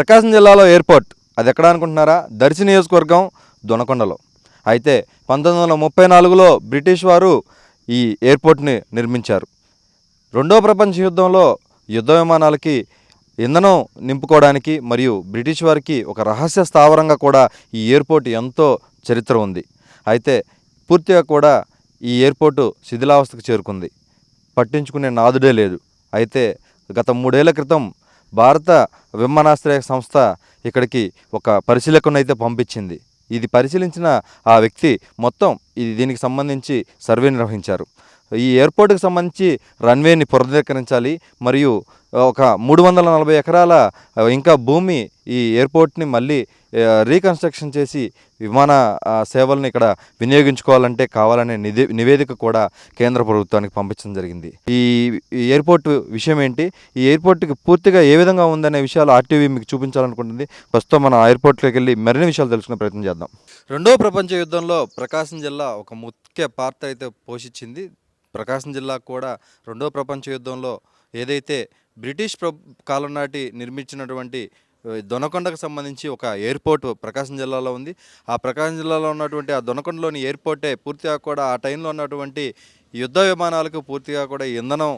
ప్రకాశం జిల్లాలో ఎయిర్పోర్ట్ అది ఎక్కడ అనుకుంటున్నారా? దర్శి నియోజకవర్గం దొనకొండలో. అయితే పంతొమ్మిది వందల ముప్పై నాలుగులో బ్రిటిష్ వారు ఈ ఎయిర్పోర్ట్ని నిర్మించారు. రెండో ప్రపంచ యుద్ధంలో యుద్ధ విమానాలకి ఇంధనం నింపుకోవడానికి మరియు బ్రిటిష్ వారికి ఒక రహస్య స్థావరంగా కూడా ఈ ఎయిర్పోర్ట్ ఎంతో చరిత్ర ఉంది. అయితే పూర్తిగా కూడా ఈ ఎయిర్పోర్టు శిథిలావస్థకు చేరుకుంది. పట్టించుకునే నాదుడే లేదు. అయితే గత మూడేళ్ళ క్రితం భారత విమానాశ్రయ సంస్థ ఇక్కడికి ఒక పరిశీలకునైతే పంపించింది. ఇది పరిశీలించిన ఆ వ్యక్తి మొత్తం ఇది దీనికి సంబంధించి సర్వే నిర్వహించారు. ఈ ఎయిర్పోర్ట్కి సంబంధించి రన్వేని పునరుద్ధరించాలి. మరియు ఒక మూడు వందల నలభై ఎకరాల ఇంకా భూమి ఈ ఎయిర్పోర్ట్ని మళ్ళీ రీకన్స్ట్రక్షన్ చేసి విమాన సేవలను ఇక్కడ వినియోగించుకోవాలంటే కావాలనే నిధి నివేదిక కూడా కేంద్ర ప్రభుత్వానికి పంపించడం జరిగింది. ఈ ఎయిర్పోర్ట్ విషయం ఏంటి? ఈ ఎయిర్పోర్ట్కి పూర్తిగా ఏ విధంగా ఉందనే విషయాలు ఆర్టీవీ మీకు చూపించాలనుకుంటుంది. ప్రస్తుతం మనం ఎయిర్పోర్ట్లోకి వెళ్ళి మరిన్ని విషయాలు తెలుసుకునే ప్రయత్నం చేద్దాం. రెండో ప్రపంచ యుద్ధంలో ప్రకాశం జిల్లా ఒక ముఖ్య పాత్ర అయితే పోషించింది ప్రకాశం జిల్లా కూడా రెండో ప్రపంచ యుద్ధంలో ఏదైతే బ్రిటిష్ ప్ర కాలం నాటి నిర్మించినటువంటి దొనకొండకు సంబంధించి ఒక ఎయిర్పోర్ట్ ప్రకాశం జిల్లాలో ఉంది. ఆ ప్రకాశం జిల్లాలో ఉన్నటువంటి ఆ దొనకొండలోని ఎయిర్పోర్టే పూర్తిగా కూడా ఆ టైంలో ఉన్నటువంటి యుద్ధ విమానాలకు పూర్తిగా కూడా ఇంధనం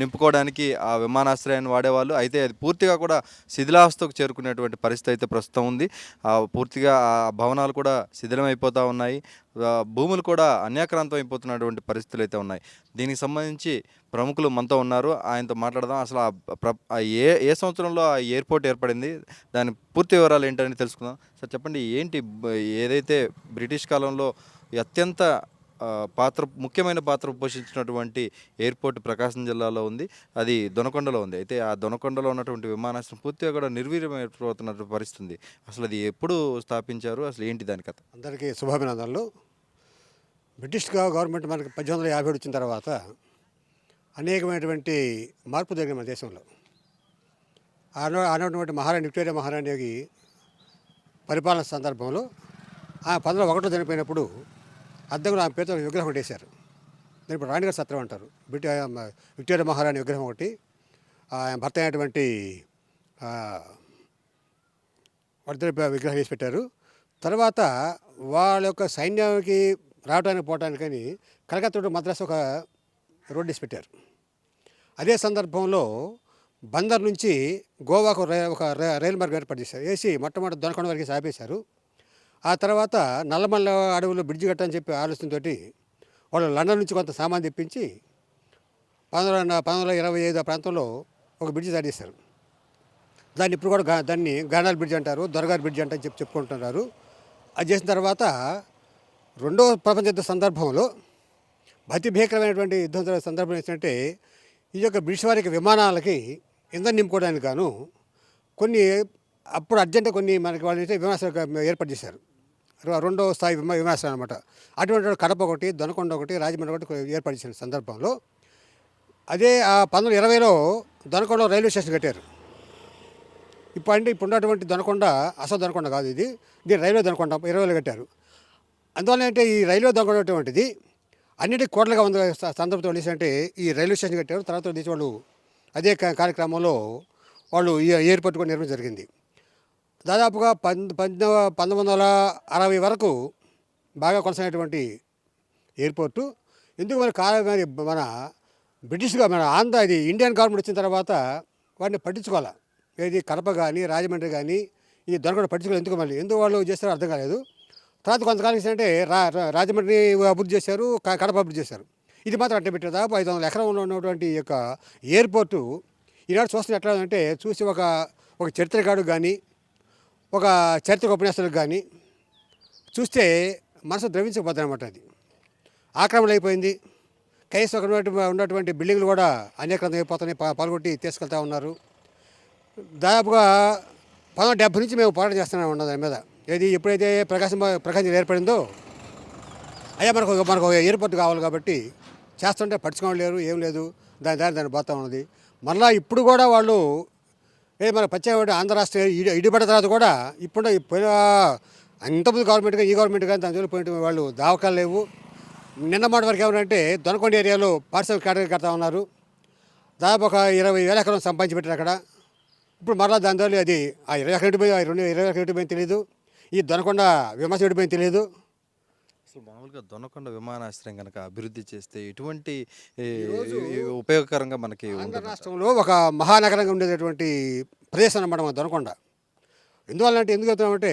నింపుకోవడానికి ఆ విమానాశ్రయాన్ని వాడేవాళ్ళు. అయితే అది పూర్తిగా కూడా శిథిలావస్థకు చేరుకునేటువంటి పరిస్థితి అయితే ప్రస్తుతం ఉంది. ఆ పూర్తిగా ఆ భవనాలు కూడా శిథిలమైపోతూ ఉన్నాయి. భూములు కూడా అన్యాక్రాంతం అయిపోతున్నటువంటి పరిస్థితులు అయితే ఉన్నాయి. దీనికి సంబంధించి ప్రముఖులు మనతో ఉన్నారు. ఆయనతో మాట్లాడదాం. అసలు ఆ ప్ర ఏ ఏ సంవత్సరంలో ఆ ఎయిర్పోర్ట్ ఏర్పడింది? దాని పూర్తి వివరాలు ఏంటని తెలుసుకుందాం. సార్ చెప్పండి ఏంటి ఏదైతే బ్రిటిష్ కాలంలో అత్యంత పాత్ర ముఖ్యమైన పాత్ర పోషించినటువంటి ఎయిర్పోర్ట్ ప్రకాశం జిల్లాలో ఉంది. అది దొనకొండలో ఉంది. అయితే ఆ దొనకొండలో ఉన్నటువంటి విమానాశ్రయం పూర్తిగా కూడా నిర్వీర్యమైపోతున్న పరిస్థితి ఉంది. అసలు అది ఎప్పుడు స్థాపించారు? అసలు ఏంటి దాని కథ? అందరికీ శుభాభినందనలు. బ్రిటిష్ గవర్నమెంట్ మనకి పద్దెనిమిది వందల యాభై వచ్చిన తర్వాత అనేకమైనటువంటి మార్పు జరిగింది మన దేశంలో. ఆనో ఆనటువంటి మహారాణి విక్టోరియా యోగి పరిపాలన సందర్భంలో ఆ పంతొమ్మిది ఒకటో చనిపోయినప్పుడు అద్దెకులు ఆమె పేరుతో విగ్రహం ఒకటి వేశారు దాని ఇప్పుడు రాణిగారి సత్రం అంటారు. బ్రిటి విక్టోరియా మహారాణి విగ్రహం ఒకటి ఆయన భర్త అయినటువంటి ఆ, వర్ధన విగ్రహం వేసి పెట్టారు. తర్వాత వాళ్ళ యొక్క సైన్యానికి రావడానికి పోవడానికి కానీ కలకత్తా మద్రాసు ఒక రోడ్ వేసి పెట్టారు. అదే సందర్భంలో బందర్ నుంచి గోవాకు ఒక రైలు మార్గం ఏర్పాటు చేశారు. వేసి మొట్టమొదటి దొనకొండ వరకు ఆపేశారు ఆ తర్వాత నల్లమల్ల అడవుల్లో బ్రిడ్జి కట్టని చెప్పి ఆలోచనతోటి వాళ్ళు లండన్ నుంచి కొంత సామాన్ తెప్పించి పంతొమ్మిది వందల పంతొమ్మిది వందల ఇరవై ఐదు ప్రాంతంలో ఒక బ్రిడ్జి తయారు దాన్ని ఇప్పుడు కూడా దాన్ని గానాల్ బ్రిడ్జ్ అంటారు దొరగారి బ్రిడ్జ్ అంటారు చెప్పి చెప్పుకుంటున్నారు. అది చేసిన తర్వాత రెండో ప్రపంచ యుద్ధ సందర్భంలో అతి భీకరమైనటువంటి యుద్ధం సందర్భం ఏంటంటే ఈ యొక్క బ్రిటిష్ వారికి విమానాలకి ఇంధనం నింపుకోవడానికి గాను కొన్ని అప్పుడు అర్జెంట్ కొన్ని మనకి వాళ్ళు విమానాశ్రయ ఏర్పాటు చేశారు. రెండో స్థాయి విమా విమానాశ్రయం అనమాట అటువంటి కడప ఒకటి దొనకొండ ఒకటి రాజమండ్రి ఒకటి ఏర్పాటు చేసిన సందర్భంలో అదే ఆ పంతొమ్మిది ఇరవైలో దొనకొండ రైల్వే స్టేషన్ కట్టారు. ఇప్పుడు అంటే ఇప్పుడు ఉన్నటువంటి దొనకొండ అసలు దొనకొండ కాదు ఇది దీని రైల్వే దొనకొండ ఇరవైలో కట్టారు. అందువల్ల అంటే ఈ రైల్వే దొనకొండ అటువంటిది అన్నిటి కోట్లుగా ఉంది సందర్భంతో అంటే ఈ రైల్వే స్టేషన్ కట్టారు. తర్వాత తీసి వాళ్ళు అదే కార్యక్రమంలో వాళ్ళు ఏర్పాటు కూడా నిర్మించడం జరిగింది. దాదాపుగా పంద పంతొమ్మిది పంతొమ్మిది వందల అరవై వరకు బాగా కొనసాగినటువంటి ఎయిర్పోర్టు. ఎందుకు మన కాలం మరి మన బ్రిటిష్గా మన ఆంధ్ర ఇది ఇండియన్ గవర్నమెంట్ వచ్చిన తర్వాత వాటిని పట్టించుకోవాలి? ఏది కడప కానీ రాజమండ్రి కానీ ఈ దొరకడం పట్టించుకోవాలి ఎందుకు మళ్ళీ? ఎందుకు వాళ్ళు చేస్తారో అర్థం కాలేదు. తర్వాత కొంతకాలం అంటే రా రాజమండ్రి అభివృద్ధి చేశారు క- కడప అభివృద్ధి చేశారు. ఇది మాత్రం అంటే పెట్టారు. దాదాపు ఐదు వందల ఎకరంలో ఉన్నటువంటి యొక్క ఎయిర్పోర్టు ఈనాడు చూస్తున్న ఎట్లా అంటే చూసి ఒక ఒక చరిత్రకాడు కానీ ఒక చరిత్ర ఉపన్యాసాలకు కానీ చూస్తే మనసు ద్రవించకపోతుంది అనమాట అది. ఆక్రమణ అయిపోయింది. కనీసం అక్కడ ఉన్నటువంటి- ఉన్నటువంటి బిల్డింగ్లు కూడా అనేక అయిపోతున్నాయి. పాల్గొట్టి తీసుకెళ్తా ఉన్నారు. దాదాపుగా పంతొమ్మిది డెబ్బై నుంచి మేము పోరాటం చేస్తున్నాం ఉన్నాం దాని మీద. ఏది ఎప్పుడైతే ప్రకాశం ప్రకాశం ఏర్పడిందో అయ్యా మనకు మనకు ఒక ఎయిర్పోర్ట్ కావాలి కాబట్టి చేస్తుంటే పట్టించుకోవడం లేరు ఏం లేదు. దాని దారి దాన్ని పోతా ఉన్నది. మళ్ళీ ఇప్పుడు కూడా వాళ్ళు ఏ మన ప్రత్యేకమైన ఆంధ్ర రాష్ట్రం ఇడి తర్వాత కూడా ఇప్పుడు పోయిన అంతమంది గవర్నమెంట్ కానీ ఈ గవర్నమెంట్ కానీ దాని జోలికి పోయిన వాళ్ళు దావకాలు లేవు. నిన్న మాట వరకు ఏమంటే దొనకొండ ఏరియాలో పార్సల్ కేటగిరీ కడతా ఉన్నారు. దాదాపు ఒక ఇరవై వేల ఎకరం సంపాదించి పెట్టారు అక్కడ. ఇప్పుడు మరలా దాని ద్వారా అది ఆ ఇరవై ఒకటి ఆ రెండు ఇరవై ఒకటి పోయి తెలియదు. ఈ దొనకొండ విమర్శ పోయింది తెలియదు. అసలు మామూలుగా దొనకొండ విమానాశ్రయం కనుక అభివృద్ధి చేస్తే ఎటువంటి ఉపయోగకరంగా మనకి ఆంధ్ర రాష్ట్రంలో ఒక మహానగరంగా ఉండేటటువంటి ప్రదేశం అన్నమాట మన దొనకొండ. ఎందువల్లంటే ఎందుకు చెప్తున్నామంటే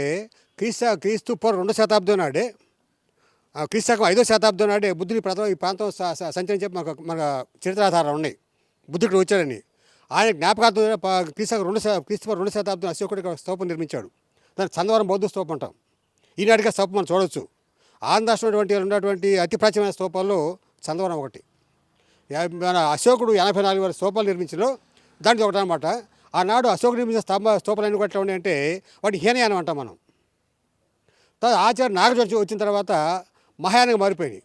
క్రీస్తు క్రీస్తు పూర్వం రెండో శతాబ్దం నాడే ఆ క్రీస్తకం ఐదో శతాబ్దం నాడే బుద్ధుని ప్రథమ ఈ ప్రాంతం సంచరించి మనకు మన చరిత్రాధారాలు ఉన్నాయి. బుద్ధుడు వచ్చాడని. ఆయన జ్ఞాపకార్థం క్రీస్తకం రెండు క్రీస్తు పూర్వం రెండు శతాబ్దం అశోకుడు ఇక్కడ స్తూపం నిర్మించాడు. దాన్ని చందవరం బౌద్ధ స్తూపం అంటాం. ఈనాటిగా స్తూపం మనం చూడొచ్చు. ఆంధ్ర ఉన్నటువంటి అతి ప్రాచీనమైన స్తూపాల్లో చందవరం ఒకటి. మన అశోకుడు ఎనభై నాలుగు వేల స్తూపాలు నిర్మించలో దాంట్లో ఒకటి అనమాట ఆనాడు అశోకుడు నిర్మించిన స్తంభ స్తూపాలు ఎన్ని ఎట్లా ఉన్నాయంటే వాటి హీనయానం అంటాం మనం. తర్వాత ఆచార్య నాగజోచి వచ్చిన తర్వాత మహాయానంగా మారిపోయినాయి.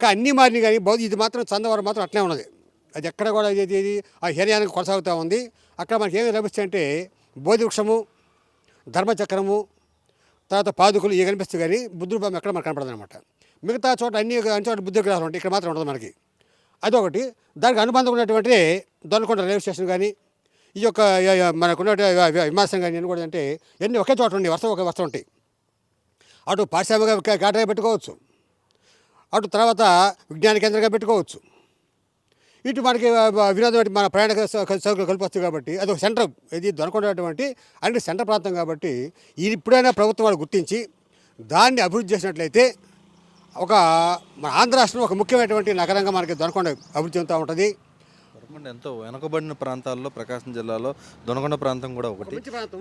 కానీ అన్నీ మారినాయి కానీ బౌద్ధ ఇది మాత్రం చందవరం మాత్రం అట్లే ఉన్నది. అది ఎక్కడ కూడా ఇది ఇది ఆ హీనయానం కొనసాగుతూ ఉంది. అక్కడ మనకి ఏమి లభిస్తాయంటే బోధి వృక్షము ధర్మచక్రము తర్వాత పాదుకులు ఇవి కనిపిస్తాయి కానీ బుద్ధుడు బొమ్మ ఎక్కడ మనకు కనపడదు అనమాట మిగతా చోట అన్ని అన్ని చోట బుద్ధి విగ్రహాలు ఉంటాయి. ఇక్కడ మాత్రం ఉండదు మనకి. అదొకటి. దానికి అనుబంధం ఉన్నటువంటి దొనకొండ రైల్వే స్టేషన్ కానీ ఈ యొక్క మనకున్నటువంటి య- మనకున్న విమాసం కానీ అన్ని కూడా అంటే అన్నీ ఒకే చోట ఉండి వరుస ఒక వరుస ఉంటాయి. అటు పారిశ్రామిక కే- కేటగా పెట్టుకోవచ్చు. అటు తర్వాత విజ్ఞాన కేంద్రంగా పెట్టుకోవచ్చు. ఇటు మనకి వినోదం అంటే మన ప్రయాణ సౌ- సౌకర్యాలు కల్పిస్తుంది కాబట్టి అది ఒక సెంటర్ ఇది దొరకొండటువంటి అన్ని సెంటర్ ప్రాంతం కాబట్టి ఇది ఇప్పుడైనా ప్రభుత్వం వాళ్ళు గుర్తించి దాన్ని అభివృద్ధి చేసినట్లయితే ఒక మన ఆంధ్ర రాష్ట్రంలో ఒక ముఖ్యమైనటువంటి నగరంగా మనకి దొనకొండ అభివృద్ధి చెందుతూ ఉంటుంది. దొనకొండ ఎంతో వెనుకబడిన ప్రాంతాల్లో ప్రకాశం జిల్లాలో దొనకొండ ప్రాంతం కూడా ఒకటి.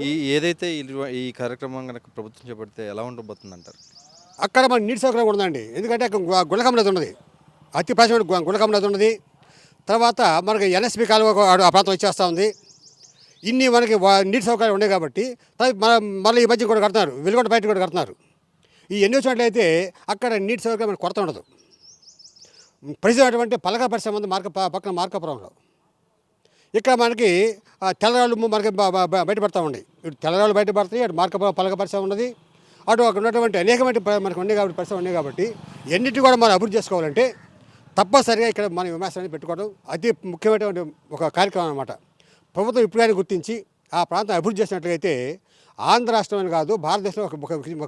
ఈ ఏదైతే ఈ కార్యక్రమం కనుక ప్రభుత్వం చేపడితే ఎలా ఉండబోతుంది అంటారు అక్కడ మన నీటి సౌకర్యం కూడా ఉందండి ఎందుకంటే అక్కడ గు- గుండకం నది ఉన్నది. అతి ప్రాచీన గు- గుండకం నది ఉన్నది. తర్వాత మనకి ఎన్ఎస్పి కాలువ ఆ ప్రాంతం వచ్చేస్తూ ఉంది. ఇన్ని మనకి వా- నీటి సౌకర్యాలు ఉన్నాయి కాబట్టి మన మళ్ళీ ఈ మధ్య కూడా కడుతున్నారు. వెలుగొండ బయట కూడా కడుతున్నారు. ఈ ఎన్ని వచ్చినట్లయితే అక్కడ నీటి సౌకర్యం మనకు కొరత ఉండదు. ప్రసిద్ధమైనటువంటి అటువంటి పలక పరిశ్రమ ఉంది మార్క పక్కన మార్కాపురంలో. ఇక్కడ మనకి తెల్లరాళ్ళు మనకి బయటపడతా ఉన్నాయి. ఇటు తెల్లరాళ్ళు బయటపడతాయి అటు మార్క పలక పరిశ్రమ ఉన్నది. అటు అక్కడ ఉన్నటువంటి అనేకమైన మనకు ఉన్నాయి కాబట్టి పరిశ్రమ ఉన్నాయి కాబట్టి ఎన్నిటి కూడా మనం అభివృద్ధి చేసుకోవాలంటే తప్పనిసరిగా ఇక్కడ మన విమర్శనాన్ని పెట్టుకోవడం అతి ముఖ్యమైనటువంటి ఒక కార్యక్రమం అనమాట ప్రభుత్వం ఇప్పుడైనా గుర్తించి ఆ ప్రాంతం అభివృద్ధి చేసినట్లయితే ఆంధ్ర రాష్ట్రమే కాదు భారతదేశంలో ఒక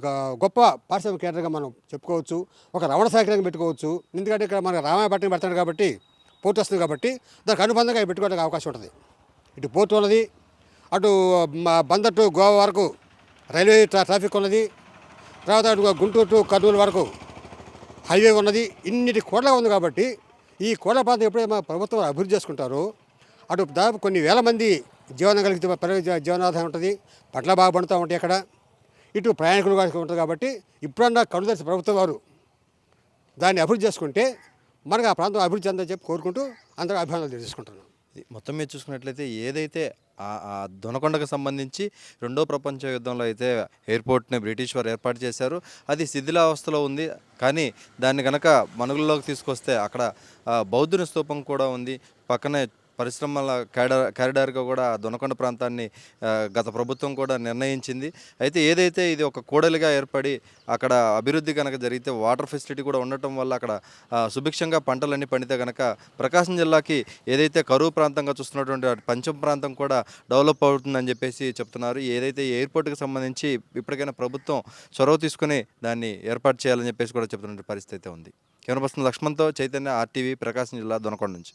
ఒక గొప్ప పారిశ్రామిక కేంద్రంగా మనం చెప్పుకోవచ్చు. ఒక రవాణా సౌకర్యంగా పెట్టుకోవచ్చు. ఎందుకంటే ఇక్కడ మన రామాయపట్నం పెడతాడు కాబట్టి పోర్టు వస్తుంది కాబట్టి దానికి అనుబంధంగా పెట్టుకోవడానికి అవకాశం ఉంటుంది. ఇటు పోర్టు ఉన్నది అటు బందర్ టు గోవా వరకు రైల్వే ట్రాఫిక్ ఉన్నది తర్వాత అటు గుంటూరు టు కర్నూలు వరకు హైవే ఉన్నది ఇన్నిటి కోట్ల ఉంది కాబట్టి ఈ కోట్ల ప్రాంతం ఎప్పుడైతే ప్రభుత్వం అభివృద్ధి చేసుకుంటారో అటు దాదాపు కొన్ని వేల మంది జీవనం కలిగితే పెరగ జీవనాధారం ఉంటుంది పట్ల బాగా పండుతూ ఉంటాయి అక్కడ. ఇటు ప్రయాణికులు ఉంటుంది కాబట్టి ఇప్పుడన్నా కనుదర్శి ప్రభుత్వం వారు దాన్ని అభివృద్ధి చేసుకుంటే మనకు ఆ ప్రాంతం అభివృద్ధి చెందని చెప్పి కోరుకుంటూ అందరూ అభిమానాలు తెలియజేసుకుంటున్నాం. ఇది మొత్తం మీద చూసుకున్నట్లయితే ఏదైతే ఆ దొనకొండకు సంబంధించి రెండో ప్రపంచ యుద్ధంలో అయితే ఎయిర్పోర్ట్ని బ్రిటిష్ వారు ఏర్పాటు చేశారు. అది శిథిలావస్థలో ఉంది. కానీ దాన్ని కనుక మనుగుల్లోకి తీసుకొస్తే అక్కడ బౌద్ధుని స్తూపం కూడా ఉంది. పక్కనే పరిశ్రమల క్యాడర్ క్యారిడార్గా కూడా దొనకొండ ప్రాంతాన్ని గత ప్రభుత్వం కూడా నిర్ణయించింది. అయితే ఏదైతే ఇది ఒక కూడలిగా ఏర్పడి అక్కడ అభివృద్ధి కనుక జరిగితే వాటర్ ఫెసిలిటీ కూడా ఉండటం వల్ల అక్కడ సుభిక్షంగా పంటలన్నీ పండితే కనుక ప్రకాశం జిల్లాకి ఏదైతే కరువు ప్రాంతంగా చూస్తున్నటువంటి పంచం ప్రాంతం కూడా డెవలప్ అవుతుందని చెప్పేసి చెప్తున్నారు. ఏదైతే ఎయిర్పోర్ట్కి సంబంధించి ఇప్పటికైనా ప్రభుత్వం చొరవ తీసుకుని దాన్ని ఏర్పాటు చేయాలని చెప్పేసి కూడా చెప్తున్న పరిస్థితి అయితే ఉంది. కెమెరా పర్సన్ లక్ష్మణ్తో చైతన్య ఆర్టీవీ ప్రకాశం జిల్లా దొనకొండ నుంచి.